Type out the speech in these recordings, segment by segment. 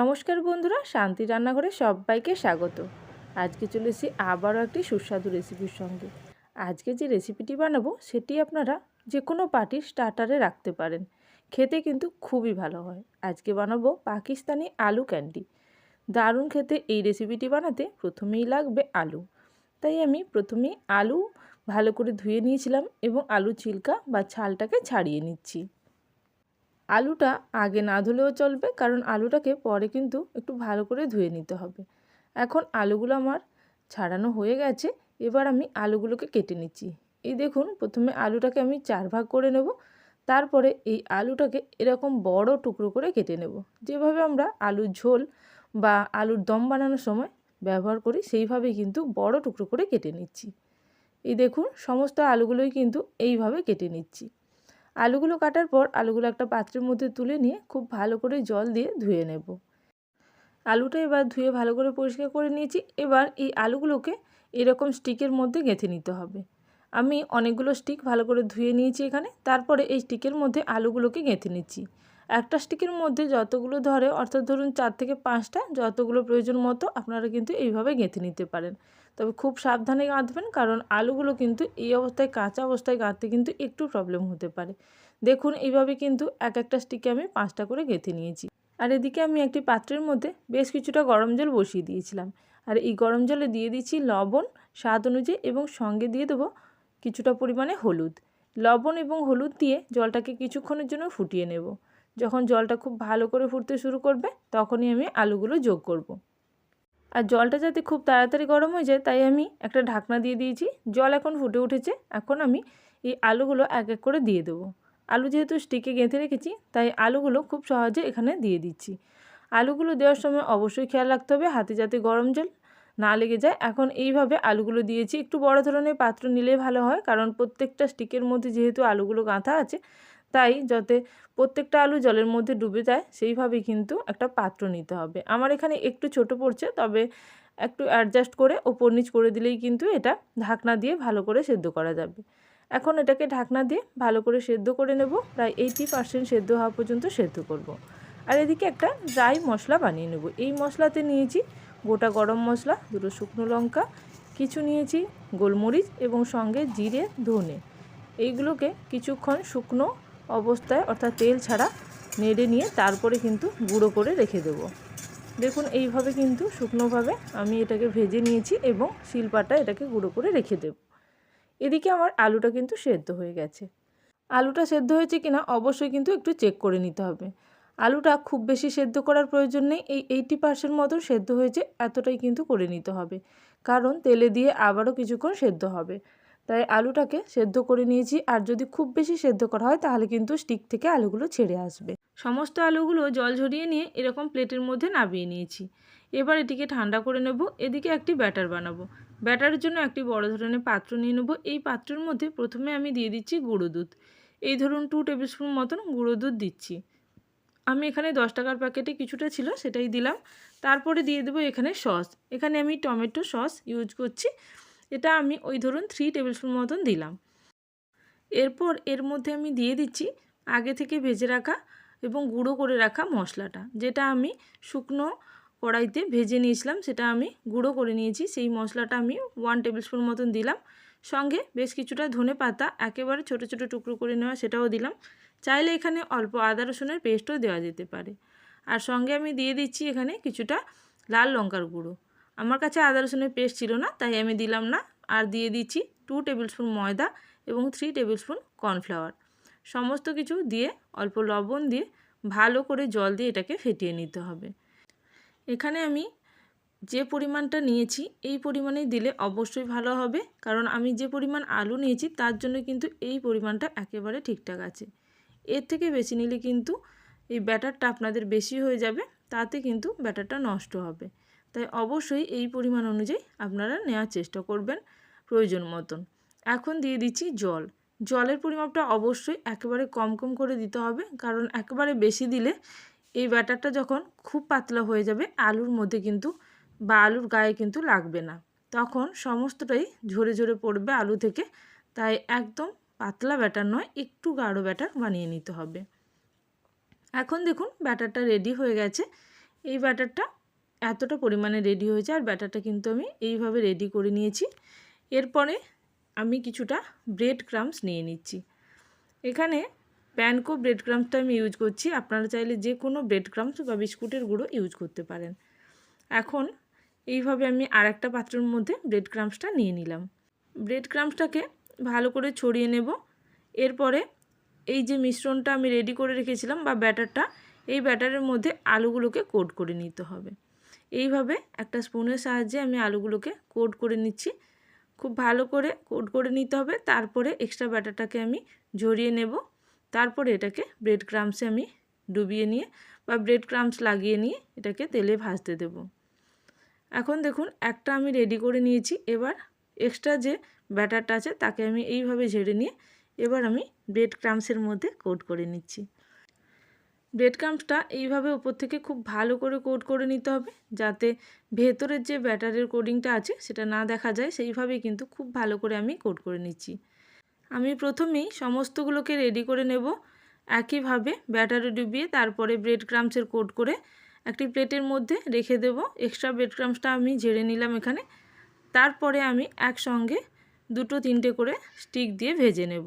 নমস্কার বন্ধুরা, শান্তি রান্নাঘরে সবাইকে স্বাগত। আজকে চলে এসেছি আবারও একটি সুস্বাদু রেসিপির সঙ্গে। আজকে যে রেসিপিটি বানাবো, সেটি আপনারা যে কোনো পার্টির স্টার্টারে রাখতে পারেন। খেতে কিন্তু খুবই ভালো হয়। আজকে বানাবো পাকিস্তানি আলু ক্যান্ডি। দারুণ খেতে এই রেসিপিটি বানাতে প্রথমেই লাগবে আলু। তাই আমি প্রথমেই আলু ভালো করে ধুয়ে নিয়েছিলাম এবং আলু চিলকা বা ছালটাকে ছাড়িয়ে নিচ্ছি। আলুটা আগে না ধুলেও চলবে, কারণ আলুটাকে পরে কিন্তু একটু ভালো করে ধুয়ে নিতে হবে। এখন আলুগুলো আমার ছাড়ানো হয়ে গেছে, এবার আমি আলুগুলোকে কেটে নিচ্ছি। এই দেখুন, প্রথমে আলুটাকে আমি চার ভাগ করে নেব, তারপরে এই আলুটাকে এরকম বড় টুকরো করে কেটে নেব। যেভাবে আমরা আলুর ঝোল বা আলুর দম বানানোর সময় ব্যবহার করি, সেইভাবেই কিন্তু বড় টুকরো করে কেটে নিচ্ছি। এই দেখুন, সমস্ত আলুগুলোই কিন্তু এইভাবে কেটে নিচ্ছি। আলুগুলো কাটার পর আলুগুলো একটা পাত্রের মধ্যে তুলে নিয়ে খুব ভালো করে জল দিয়ে ধুয়ে নেব। আলুটা এবার ধুয়ে ভালো করে পরিষ্কার করে নিয়েছি। এবার এই আলুগুলোকে এরকম স্টিকের মধ্যে গেঁথে নিতে হবে। আমি অনেকগুলো স্টিক ভালো করে ধুয়ে নিয়েছি এখানে। তারপরে এই স্টিকের মধ্যে আলুগুলোকে গেঁথে নিচ্ছি। একটা স্টিকের মধ্যে যতগুলো ধরে, অর্থাৎ ধরুন চার থেকে পাঁচটা যতগুলো প্রয়োজন মতো আপনারা কিন্তু এইভাবে গেঁথে নিতে পারেন। তবে খুব সাবধানে গাঁথবেন, কারণ আলুগুলো কিন্তু এই অবস্থায়, কাঁচা অবস্থায় গাঁথতে কিন্তু একটু প্রবলেম হতে পারে। দেখুন, এইভাবে কিন্তু এক একটা স্টিকে আমি পাঁচটা করে গেঁথে নিয়েছি। আর এদিকে আমি একটি পাত্রের মধ্যে বেশ কিছুটা গরম জল বসিয়ে দিয়েছিলাম। আর এই গরম জলে দিয়ে দিচ্ছি লবণ, স্বাদ অনুযায়ী এবং সঙ্গে দিয়ে দেবো কিছুটা পরিমাণে হলুদ। লবণ এবং হলুদ দিয়ে জলটাকে কিছুক্ষণের জন্য ফুটিয়ে নেব। যখন জলটা খুব ভালো করে ফুটতে শুরু করবে, তখনই আমি আলুগুলো যোগ করব। আর জলটা যাতে খুব তাড়াতাড়ি গরম হয়ে যায়, তাই আমি একটা ঢাকনা দিয়ে দিয়েছি। জল এখন ফুটে উঠেছে, এখন আমি এই আলুগুলো এক এক করে দিয়ে দেবো। আলু যেহেতু স্টিকে গেঁথে রেখেছি, তাই আলুগুলো খুব সহজে এখানে দিয়ে দিচ্ছি। আলুগুলো দেওয়ার সময় অবশ্যই খেয়াল রাখতে হবে, হাতে যাতে গরম জল না লেগে যায়। এখন এইভাবে আলুগুলো দিয়েছি, একটু বড় ধরনের পাত্র নিলে ভালো হয়, কারণ প্রত্যেকটা স্টিকের মধ্যে যেহেতু আলুগুলো গাঁথা আছে তাই যাতে প্রত্যেকটা আলু জলের মধ্যে ডুবে যায়, সেইভাবেই কিন্তু একটা পাত্র নিতে হবে। আমার এখানে একটু ছোট পড়ছে, তবে একটু অ্যাডজাস্ট করে, ওপর নিচ করে দিলেই কিন্তু এটা ঢাকনা দিয়ে ভালো করে সেদ্ধ করা যাবে। এখন এটাকে ঢাকনা দিয়ে ভালো করে সেদ্ধ করে নেব, প্রায় এইটি পার্সেন্ট সেদ্ধ হওয়া পর্যন্ত সেদ্ধ করব। আর এদিকে একটা ড্রাই মশলা বানিয়ে নেব। এই মশলাতে নিয়েছি গোটা গরম মশলা, দুটো শুকনো লঙ্কা, কিছু নিয়েছি গোলমরিচ এবং সঙ্গে জিরে, ধনে। এইগুলোকে কিছুক্ষণ শুকনো অবস্থায়, অর্থাৎ তেল ছাড়া নেড়ে নিয়ে তারপরে কিন্তু গুঁড়ো করে রেখে দেব। দেখুন, এইভাবে কিন্তু শুকনোভাবে আমি এটাকে ভেজে নিয়েছি এবং শিলপাটা এটাকে গুঁড়ো করে রেখে দেব। এদিকে আমার আলুটা কিন্তু সেদ্ধ হয়ে গেছে। আলুটা সেদ্ধ হয়েছে কিনা অবশ্যই কিন্তু একটু চেক করে নিতে হবে। আলুটা খুব বেশি সেদ্ধ করার প্রয়োজন নেই, এই এইটি পার্সেন্ট মতো সেদ্ধ হয়েছে, এতটাই কিন্তু করে নিতে হবে। কারণ তেলে দিয়ে আবারও কিছুক্ষণ সেদ্ধ হবে। তাই আলুটাকে সেদ্ধ করে নিয়েছি। আর যদি খুব বেশি সেদ্ধ করা হয়, তাহলে কিন্তু স্টিক থেকে আলুগুলো ছেড়ে আসবে। সমস্ত আলুগুলো জল ঝরিয়ে নিয়ে এরকম প্লেটের মধ্যে নামিয়ে নিয়েছি। এবার এটিকে ঠান্ডা করে নেব। এদিকে একটি ব্যাটার বানাবো। ব্যাটারের জন্য একটি বড় ধরনের পাত্র নিয়ে নেব। এই পাত্রের মধ্যে প্রথমে আমি দিয়ে দিচ্ছি গুঁড়ো দুধ। এই ধরুন টু টেবিল স্পুন মতন গুঁড়ো দুধ দিচ্ছি। আমি এখানে দশ টাকার প্যাকেটে কিছুটা ছিল, সেটাই দিলাম। তারপরে দিয়ে দেবো এখানে সস এখানে আমি টমেটো সস ইউজ করছি। এটা আমি ওই ধরুন থ্রি টেবিল স্পুন মতন দিলাম। এরপর এর মধ্যে আমি দিয়ে দিচ্ছি আগে থেকে ভেজে রাখা এবং গুঁড়ো করে রাখা মশলাটা। যেটা আমি শুকনো কড়াইতে ভেজে নিয়েছিলাম, সেটা আমি গুঁড়ো করে নিয়েছি। সেই মশলাটা আমি ওয়ান টেবিল স্পুন মতন দিলাম। সঙ্গে বেশ কিছুটা ধনে পাতা একেবারে ছোট ছোট টুকরো করে নেওয়া সেটাও দিলাম। চাইলে এখানে অল্প আদা রসুনের পেস্টও দেওয়া যেতে পারে। আর সঙ্গে আমি দিয়ে দিচ্ছি এখানে কিছুটা লাল লঙ্কার গুঁড়ো। আমার কাছে আদা রসুনের পেস্ট ছিল না, তাই আমি দিলাম না। আর দিয়ে দিচ্ছি টু টেবিল স্পুন ময়দা এবং থ্রি টেবিল স্পুন কর্নফ্লাওয়ার সমস্ত কিছু দিয়ে, অল্প লবণ দিয়ে ভালো করে জল দিয়ে এটাকে ফেটিয়ে নিতে হবে। এখানে আমি যে পরিমাণটা নিয়েছি, এই পরিমাণে দিলে অবশ্যই ভালো হবে। কারণ আমি যে পরিমাণ আলু নিয়েছি, তার জন্য কিন্তু এই পরিমাণটা একেবারে ঠিকঠাক আছে। এর থেকে বেশি নিলে কিন্তু এই ব্যাটারটা আপনাদের বেশি হয়ে যাবে, তাতে কিন্তু ব্যাটারটা নষ্ট হবে। তাই অবশ্যই এই পরিমাণ অনুযায়ী আপনারা নেওয়ার চেষ্টা করবেন প্রয়োজন মতন। এখন দিয়ে দিচ্ছি জল। জলের পরিমাপটা অবশ্যই একেবারে কম কম করে দিতে হবে, কারণ একেবারে বেশি দিলে এই ব্যাটারটা যখন খুব পাতলা হয়ে যাবে, আলুর মধ্যে কিন্তু বা আলুর গায়ে কিন্তু লাগবে না। তখন সমস্তটাই ঝরে ঝরে পড়বে আলু থেকে, তাই একদম পাতলা ব্যাটার নয়, একটু গাঢ় ব্যাটার বানিয়ে নিতে হবে। এখন দেখুন ব্যাটারটা রেডি হয়ে গেছে। এই ব্যাটারটা এতটা পরিমাণে রেডি হয়েছে আর ব্যাটারটা কিন্তু আমি এইভাবে রেডি করে নিয়েছি। এরপরে আমি কিছুটা ব্রেড ক্রামস নিয়ে নিচ্ছি। এখানে প্যানকো ব্রেড ক্রামসটা আমি ইউজ করছি। আপনারা চাইলে যে কোনো ব্রেড ক্রামস বা বিস্কুটের গুঁড়ো ইউজ করতে পারেন। এখন এইভাবে আমি আর একটা পাত্রের মধ্যে ব্রেড ক্রামসটা নিয়ে নিলাম। ব্রেড ক্রামসটাকে ভালো করে ছড়িয়ে নেব। এরপরে এই যে মিশ্রণটা আমি রেডি করে রেখেছিলাম বা ব্যাটারটা, এই ব্যাটারের মধ্যে আলুগুলোকে কোট করে নিতে হবে। এইভাবে একটা স্পুনের সাহায্যে আমি আলুগুলোকে কোট করে নিচ্ছি। খুব ভালো করে কোট করে নিতে হবে, তারপরে এক্সট্রা ব্যাটারটাকে আমি ঝরিয়ে নেব। তারপরে এটাকে ব্রেড ক্রামসে আমি ডুবিয়ে নিয়ে বা ব্রেড ক্রামস লাগিয়ে নিয়ে এটাকে তেলে ভাজতে দেব। এখন দেখুন, একটা আমি রেডি করে নিয়েছি। এবার এক্সট্রা যে ব্যাটারটা আছে তাকে আমি এইভাবে ঝেড়ে নিয়ে এবার আমি ব্রেড ক্রামসের মধ্যে কোট করে নিচ্ছি। ব্রেড ক্রামসটা এইভাবে উপর থেকে খুব ভালো করে কোট করে নিতে হবে, যাতে ভেতরের যে ব্যাটারের কোডিংটা আছে সেটা না দেখা যায়। সেইভাবেই কিন্তু খুব ভালো করে আমি কোট করে নিচ্ছি। আমি প্রথমেই সমস্তগুলোকে রেডি করে নেব। একইভাবে ব্যাটারে ডুবিয়ে তারপরে ব্রেড ক্রামসের কোট করে একটি প্লেটের মধ্যে রেখে দেব। এক্সট্রা ব্রেড ক্রামসটা আমি ঝেড়ে নিলাম এখানে। তারপরে আমি একসঙ্গে দুটো তিনটে করে স্টিক দিয়ে ভেজে নেব।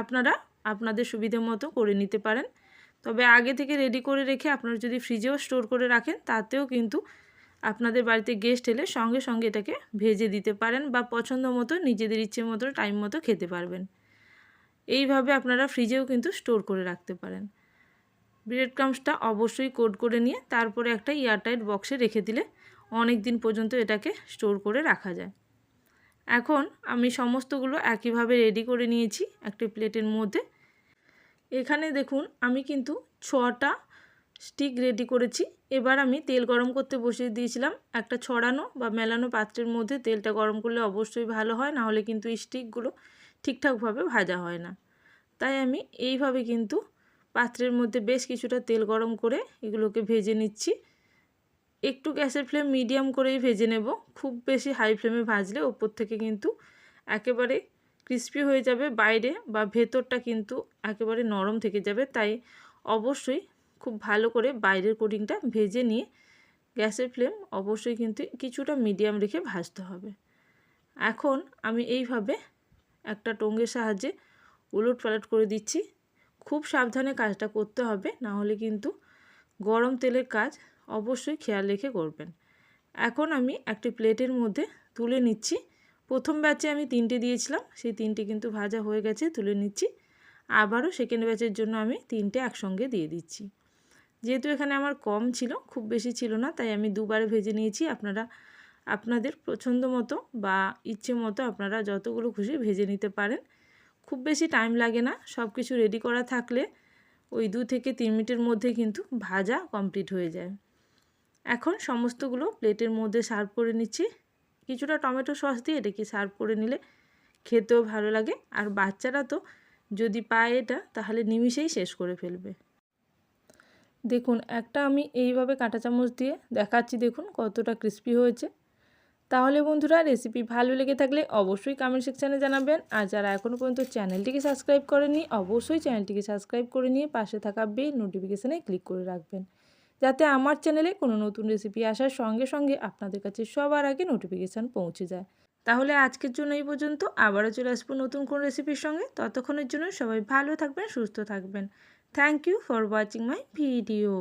আপনারা আপনাদের সুবিধে মতো করে নিতে পারেন। তবে আগে থেকে রেডি করে রেখে আপনারা যদি ফ্রিজেও স্টোর করে রাখেন, তাতেও কিন্তু আপনাদের বাড়িতে গেস্ট এলে সঙ্গে সঙ্গে এটাকে ভেজে দিতে পারেন বা পছন্দ মতো, নিজেদের ইচ্ছে মতো টাইম মতো খেতে পারবেন। এইভাবে আপনারা ফ্রিজেও কিন্তু স্টোর করে রাখতে পারেন। ব্রেড ক্রামসটা অবশ্যই কোট করে নিয়ে তারপরে একটা এয়ারটাইট বক্সে রেখে দিলে অনেক দিন পর্যন্ত এটাকে স্টোর করে রাখা যায়। এখন আমি সমস্তগুলো একইভাবে রেডি করে নিয়েছি, একটি প্লেটের মধ্যে। এখানে দেখুন আমি কিন্তু ছটা স্টিক রেডি করেছি। এবার আমি তেল গরম করতে বসিয়ে দিয়েছিলাম একটা ছড়ানো বা মেলানো পাত্রের মধ্যে। তেলটা গরম করলে অবশ্যই ভালো হয়, না হলে কিন্তু স্টিকগুলো ঠিকঠাকভাবে ভাজা হয় না। তাই আমি এইভাবে কিন্তু পাত্রের মধ্যে বেশ কিছুটা তেল গরম করে এগুলোকে ভেজে নিচ্ছি। একটু গ্যাসের ফ্লেম মিডিয়াম করেই ভেজে নেব। খুব বেশি হাই ফ্লেমে ভাজলে ওপর থেকে কিন্তু একেবারে ক্রিস্পি হয়ে যাবে বাইরে বা ভেতরটা কিন্তু একেবারে নরম থেকে যাবে। তাই অবশ্যই খুব ভালো করে বাইরের কোটিংটা ভেজে নিয়ে গ্যাসের ফ্লেম অবশ্যই কিন্তু কিছুটা মিডিয়াম রেখে ভাজতে হবে। এখন আমি এইভাবে একটা টঙ্গের সাহায্যে উলট পালট করে দিচ্ছি। খুব সাবধানে কাজটা করতে হবে, না হলে কিন্তু গরম তেলের কাজ অবশ্যই খেয়াল রেখে করবেন। এখন আমি একটি প্লেটের মধ্যে তুলে নিচ্ছি। প্রথম ব্যাচে আমি তিনটে দিয়েছিলাম, সেই তিনটে কিন্তু ভাজা হয়ে গেছে, তুলে নিচ্ছি। আবারও সেকেন্ড ব্যাচের জন্য আমি তিনটে একসঙ্গে দিয়ে দিচ্ছি। যেহেতু এখানে আমার কম ছিল, খুব বেশি ছিল না, তাই আমি দুবার ভেজে নিয়েছি। আপনারা, আপনাদের পছন্দ মতো বা ইচ্ছে মতো আপনারা যতগুলো খুশি ভেজে নিতে পারেন। খুব বেশি টাইম লাগে না সব কিছু রেডি করা থাকলে ওই দু থেকে তিন মিনিটের মধ্যে কিন্তু ভাজা কমপ্লিট হয়ে যায়। এখন সমস্তগুলো প্লেটের মধ্যে সার্ভ করে নিচ্ছি। কিছুটা টমেটো সস দিয়ে এটাকে সার্ভ করে নিলে খেতেও ভালো লাগে। আর বাচ্চারা তো যদি পায় এটা, তাহলে নিমিষেই শেষ করে ফেলবে। দেখুন, একটা আমি এইভাবে কাঁটা চামচ দিয়ে দেখাচ্ছি, দেখুন কতটা ক্রিস্পি হয়েছে। তাহলে বন্ধুরা রেসিপি ভালো লেগে থাকলে অবশ্যই কমেন্ট সেকশানে জানাবেন। আর যারা এখনও পর্যন্ত চ্যানেলটিকে সাবস্ক্রাইব করেনি অবশ্যই চ্যানেলটিকে সাবস্ক্রাইব করে নিয়ে পাশে থাকা বেল নোটিফিকেশানে ক্লিক করে রাখবেন। যাতে আমার চ্যানেলে কোনো নতুন রেসিপি আসার সঙ্গে সঙ্গে আপনাদের কাছে সবার আগে নোটিফিকেশান পৌঁছে যায়। তাহলে আজকের জন্য এই পর্যন্ত। আবারও চলে আসব নতুন কোন রেসিপির সঙ্গে। ততক্ষণের জন্য সবাই ভালো থাকবেন, সুস্থ থাকবেন। Thank you for watching my video